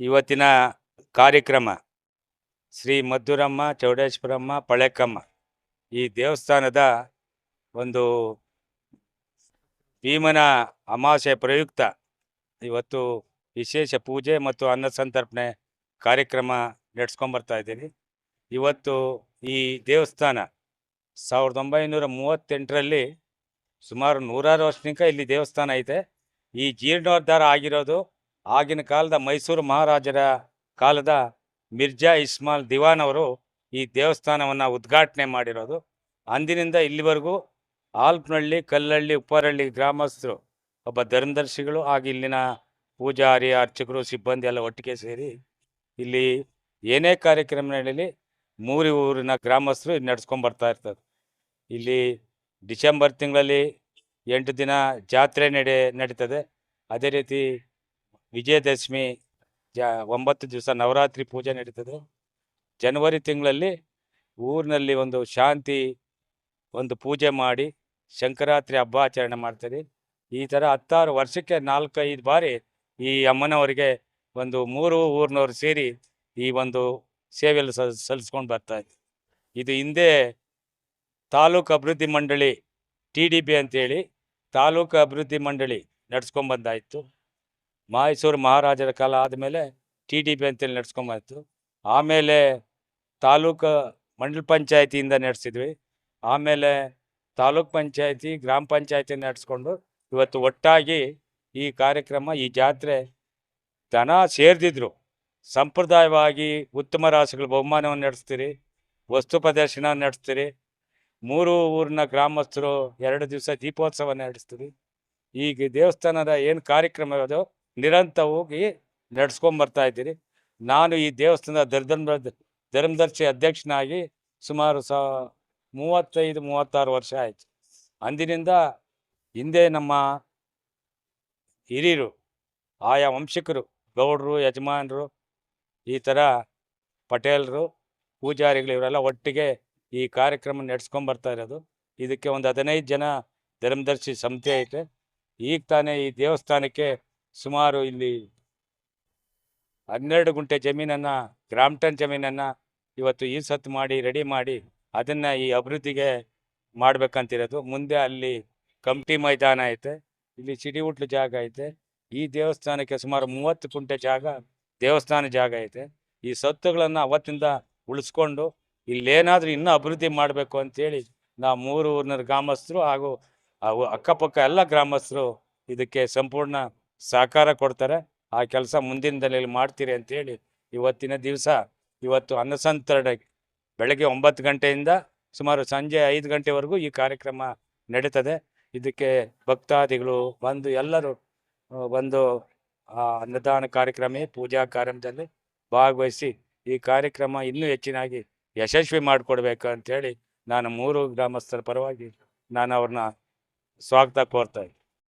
ಇವತ್ತಿನ ಕಾರ್ಯಕ್ರಮ ಶ್ರೀ ಮಧುರಮ್ಮ ಚೌಡೇಶ್ವರಮ್ಮ, ಪಳೆಕಮ್ಮ ಈ ದೇವಸ್ಥಾನದ ಒಂದು ಭೀಮನ ಅಮಾವಾಸ್ಯೆ ಪ್ರಯುಕ್ತ ಇವತ್ತು ವಿಶೇಷ ಪೂಜೆ ಮತ್ತು ಅನ್ನ ಸಂತರ್ಪಣೆ ಕಾರ್ಯಕ್ರಮ ನಡೆಸ್ಕೊಂಬರ್ತಾ ಇದ್ದೀನಿ. ಇವತ್ತು ಈ ದೇವಸ್ಥಾನ ಸಾವಿರದ ಒಂಬೈನೂರ ಮೂವತ್ತೆಂಟರಲ್ಲಿ ಸುಮಾರು ನೂರಾರು ವರ್ಷನಿಕ ಇಲ್ಲಿ ದೇವಸ್ಥಾನ ಐತೆ. ಈ ಜೀರ್ಣೋದ್ಧಾರ ಆಗಿರೋದು ಆಗಿನ ಕಾಲದ ಮೈಸೂರು ಮಹಾರಾಜರ ಕಾಲದ ಮಿರ್ಜಾ ಇಸ್ಮಾಲ್ ದಿವಾನ್ ಅವರು ಈ ದೇವಸ್ಥಾನವನ್ನು ಉದ್ಘಾಟನೆ ಮಾಡಿರೋದು. ಅಂದಿನಿಂದ ಇಲ್ಲಿವರೆಗೂ ಆಲ್ಪ್ನಹಳ್ಳಿ, ಕಲ್ಲಹಳ್ಳಿ, ಉಪ್ಪರಹಳ್ಳಿ ಗ್ರಾಮಸ್ಥರು, ಒಬ್ಬ ಧರ್ಮದರ್ಶಿಗಳು ಹಾಗೆ ಇಲ್ಲಿನ ಪೂಜಾರಿ, ಅರ್ಚಕರು, ಸಿಬ್ಬಂದಿ ಎಲ್ಲ ಒಟ್ಟಿಗೆ ಸೇರಿ ಇಲ್ಲಿ ಏನೇ ಕಾರ್ಯಕ್ರಮ ನಡೀಲಿ ಮೂರು ಊರಿನ ಗ್ರಾಮಸ್ಥರು ಇಲ್ಲಿ ನಡ್ಸ್ಕೊಂಡ್ ಬರ್ತಾ ಇರ್ತಾರೆ. ಇಲ್ಲಿ ಡಿಸೆಂಬರ್ ತಿಂಗಳಲ್ಲಿ ಎಂಟು ದಿನ ಜಾತ್ರೆ ನಡೆ ನಡೀತದೆ. ಅದೇ ರೀತಿ ವಿಜಯದಶಮಿ, ಜಾ, ಒಂಬತ್ತು ದಿವಸ ನವರಾತ್ರಿ ಪೂಜೆ ನಡೀತದೆ. ಜನವರಿ ತಿಂಗಳಲ್ಲಿ ಊರಿನಲ್ಲಿ ಒಂದು ಶಾಂತಿ, ಒಂದು ಪೂಜೆ ಮಾಡಿ ಸಂಕ್ರಾಂತಿ ಹಬ್ಬ ಆಚರಣೆ ಮಾಡ್ತಾರೆ. ಈ ಥರ ಹತ್ತಾರು ವರ್ಷಕ್ಕೆ ನಾಲ್ಕೈದು ಬಾರಿ ಈ ಅಮ್ಮನವರಿಗೆ ಒಂದು ಮೂರು ಊರಿನವ್ರು ಸೇರಿ ಈ ಒಂದು ಸೇವೆಯಲ್ಲಿ ಸಲ್ಲಿಸ್ಕೊಂಡು ಬರ್ತಾ ಇದೆ ಇದು ಹಿಂದೆ ತಾಲೂಕು ಅಭಿವೃದ್ಧಿ ಮಂಡಳಿ, ಟಿ ಡಿ ಬಿ ಅಂತೇಳಿ ತಾಲೂಕು ಅಭಿವೃದ್ಧಿ ಮಂಡಳಿ ನಡ್ಸ್ಕೊಂಬಂದಾಯಿತು ಮೈಸೂರು ಮಹಾರಾಜರ ಕಾಲ ಆದಮೇಲೆ ಟಿ ಡಿ ಪಿ ಅಂತೇಳಿ ನಡ್ಸ್ಕೊಂಬಂದಿತ್ತು ಆಮೇಲೆ ತಾಲೂಕು ಮಂಡಲ ಪಂಚಾಯತಿಯಿಂದ ನಡೆಸಿದ್ವಿ. ಆಮೇಲೆ ತಾಲೂಕ್ ಪಂಚಾಯತಿ, ಗ್ರಾಮ ಪಂಚಾಯತಿ ನಡೆಸ್ಕೊಂಡು ಇವತ್ತು ಒಟ್ಟಾಗಿ ಈ ಕಾರ್ಯಕ್ರಮ, ಈ ಜಾತ್ರೆ ದನ ಸೇರಿದ್ರು ಸಂಪ್ರದಾಯವಾಗಿ ಉತ್ತಮ ರಾಸುಗಳ ಬಹುಮಾನವನ್ನು ನಡೆಸ್ತೀರಿ, ವಸ್ತು ಪ್ರದರ್ಶನ ನಡೆಸ್ತೀರಿ, ಮೂರು ಊರಿನ ಗ್ರಾಮಸ್ಥರು ಎರಡು ದಿವಸ ದೀಪೋತ್ಸವ ನಡೆಸ್ತೀರಿ. ಈಗ ದೇವಸ್ಥಾನದ ಏನು ಕಾರ್ಯಕ್ರಮ ಇರೋದು ನಿರಂತರವಾಗಿ ನಡ್ಸ್ಕೊಂಬರ್ತಾ ಇದ್ದೀರಿ. ನಾನು ಈ ದೇವಸ್ಥಾನದ ಧರ್ಮ, ಧರ್ಮದರ್ಶಿ ಅಧ್ಯಕ್ಷನಾಗಿ ಸುಮಾರು ಸ, ಮೂವತ್ತೈದು, ಮೂವತ್ತಾರು ವರ್ಷ ಆಯಿತು. ಅಂದಿನಿಂದ ಹಿಂದೆ ನಮ್ಮ ಹಿರಿಯರು, ಆಯಾ ವಂಶಿಕರು, ಗೌಡರು, ಯಜಮಾನರು, ಈ ಥರ ಪಟೇಲರು, ಪೂಜಾರಿಗಳು ಇವರೆಲ್ಲ ಒಟ್ಟಿಗೆ ಈ ಕಾರ್ಯಕ್ರಮ ನಡ್ಸ್ಕೊಂಬರ್ತಾ ಇರೋದು. ಇದಕ್ಕೆ ಒಂದು ಹದಿನೈದು ಜನ ಧರ್ಮದರ್ಶಿ ಸಂಸ್ಥೆ ಐತೆ. ಈಗ ತಾನೇ ಈ ದೇವಸ್ಥಾನಕ್ಕೆ ಸುಮಾರು ಇಲ್ಲಿ ಹನ್ನೆರಡು ಗುಂಟೆ ಜಮೀನನ್ನು, ಗ್ರಾಮ್ಟನ್ ಜಮೀನನ್ನು ಇವತ್ತು ಈ ಸತ್ತು ಮಾಡಿ, ರೆಡಿ ಮಾಡಿ ಅದನ್ನು ಈ ಅಭಿವೃದ್ಧಿಗೆ ಮಾಡ್ಬೇಕಂತಿರೋದು. ಮುಂದೆ ಅಲ್ಲಿ ಕಮಿಟಿ ಮೈದಾನ ಐತೆ, ಇಲ್ಲಿ ಚಿಡಿ ಹುಟ್ಲು ಜಾಗ ಐತೆ, ಈ ದೇವಸ್ಥಾನಕ್ಕೆ ಸುಮಾರು ಮೂವತ್ತು ಗುಂಟೆ ಜಾಗ ದೇವಸ್ಥಾನ ಜಾಗ ಐತೆ. ಈ ಸತ್ತುಗಳನ್ನು ಅವತ್ತಿಂದ ಉಳಿಸ್ಕೊಂಡು ಇಲ್ಲೇನಾದರೂ ಇನ್ನೂ ಅಭಿವೃದ್ಧಿ ಮಾಡಬೇಕು ಅಂತೇಳಿ ನಾವು ಮೂರು ಊರಿನ ಗ್ರಾಮಸ್ಥರು ಹಾಗೂ ಅಕ್ಕಪಕ್ಕ ಎಲ್ಲ ಗ್ರಾಮಸ್ಥರು ಇದಕ್ಕೆ ಸಂಪೂರ್ಣ ಸಹಕಾರ ಕೊಡ್ತಾರೆ. ಆ ಕೆಲಸ ಮುಂದಿನ ದಿನದಲ್ಲಿ ಮಾಡ್ತೀರಿ ಅಂತೇಳಿ ಇವತ್ತಿನ ದಿವಸ ಇವತ್ತು ಅನ್ನಸಂತರಣೆ ಬೆಳಗ್ಗೆ ಒಂಬತ್ತು ಗಂಟೆಯಿಂದ ಸುಮಾರು ಸಂಜೆ ಐದು ಗಂಟೆವರೆಗೂ ಈ ಕಾರ್ಯಕ್ರಮ ನಡೀತದೆ. ಇದಕ್ಕೆ ಭಕ್ತಾದಿಗಳು ಬಂದು ಎಲ್ಲರೂ ಒಂದು ಅನ್ನದಾನ ಕಾರ್ಯಕ್ರಮ ಪೂಜಾ ಕಾರ್ಯಕ್ರಮದಲ್ಲಿ ಭಾಗವಹಿಸಿ ಈ ಕಾರ್ಯಕ್ರಮ ಇನ್ನೂ ಹೆಚ್ಚಿನಾಗಿ ಯಶಸ್ವಿ ಮಾಡಿಕೊಡ್ಬೇಕು ಅಂತೇಳಿ ನಾನು ಮೂರು ಗ್ರಾಮಸ್ಥರ ಪರವಾಗಿ ನಾನು ಅವ್ರನ್ನ ಸ್ವಾಗತ ಕೋರ್ತಾ